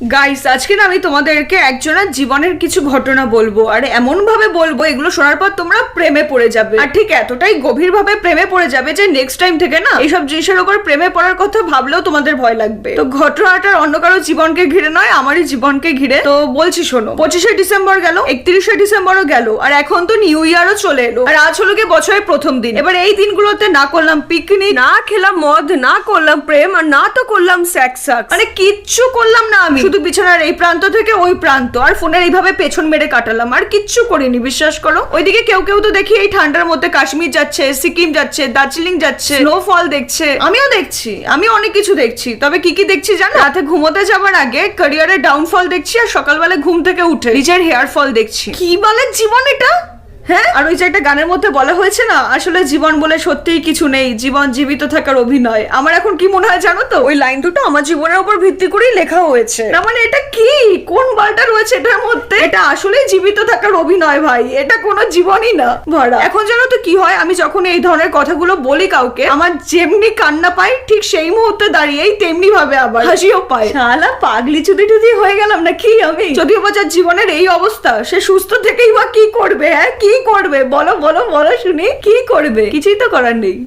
Guys আজকে আমি তোমাদেরকে একজনের জীবনের কিছু ঘটনা বলব। আর এমন ভাবে বলব, এগুলো শোনার পর তোমরা প্রেমে পড়ে যাবে। আর ঠিক এতটাই গভীর ভাবে প্রেমে পড়ে যাবে যে নেক্সট টাইম থেকে না, এইসব জিনিসের উপর প্রেমে পড়ার কথা ভাবলেও তোমাদের ভয় লাগবে। তো ঘটনাটার অন্য কারও জীবনকে ঘিরে নয়, আমারই জীবনকে ঘিরে। তো বলছি শোনো, পঁচিশে ডিসেম্বর গেল, একত্রিশে ডিসেম্বরও গেল, আর এখন তো নিউ ইয়ারও চলে এলো। আর আজ হলো গিয়ে বছরের প্রথম দিন। এবার এই দিনগুলোতে না করলাম পিকনিক না খেলাম মদ, না করলাম প্রেম, আর না তো করলাম সেক্স মানে কিচ্ছু করলাম না আমি। শুধু বিছানার এই প্রান্ত থেকে ওই প্রান্ত। আর ফোনের এইভাবে পেছন মেরে কাটালাম। আর কিচ্ছু করিনি, বিশ্বাস করো। ওইদিকে কেউ কেউ তো দেখি এই ঠান্ডার মধ্যে কাশ্মীর যাচ্ছে, সিকিম যাচ্ছে, দার্জিলিং যাচ্ছে স্নোফল দেখছে। আমিও দেখছি আমি অনেক কিছু দেখছি। তবে কি কি দেখছি জানো? রাতে ঘুমোতে যাবার আগে ক্যারিয়ারের ডাউনফল দেখছি আর সকালবেলা ঘুম থেকে উঠে নিজের হেয়ার ফল দেখছি। কি বলে জীবন এটা? হ্যাঁ? আর ওই যে একটা গানের মধ্যে বলা হয়েছে না আসলে জীবন বলে সত্যিই কিছু নেই জীবন জীবিত থাকার অভিনয়। আমার এখন কি মনে হয় জানো তো? ওই লাইন দুটো আমার জীবনের উপর ভিত্তি করেই লেখা হয়েছে। না মানে এটা কি? কোন বালটা রয়েছে এটার মধ্যে? এটা আসলেই জীবিত থাকার অভিনয় ভাই এটা কোনো জীবনই না। ভরা এখন জানো তো কি হয়? আমি যখন এই ধরনের কথাগুলো বলি কাউকে আমার যেমনি কান্না পাই ঠিক সেই মুহূর্তে দাঁড়িয়েই তেমনি ভাবে আবার হাসিও পায়। শালা পাগলি চুদি টুদি হয়ে গেলাম না কি আমি? যদিও বা যার জীবনের এই অবস্থা সে সুস্থ থেকেই বা কি করবে হ্যাঁ? কি করবে? বলো বলো বলো শুনি কি করবে? কিছুই তো করার নেই।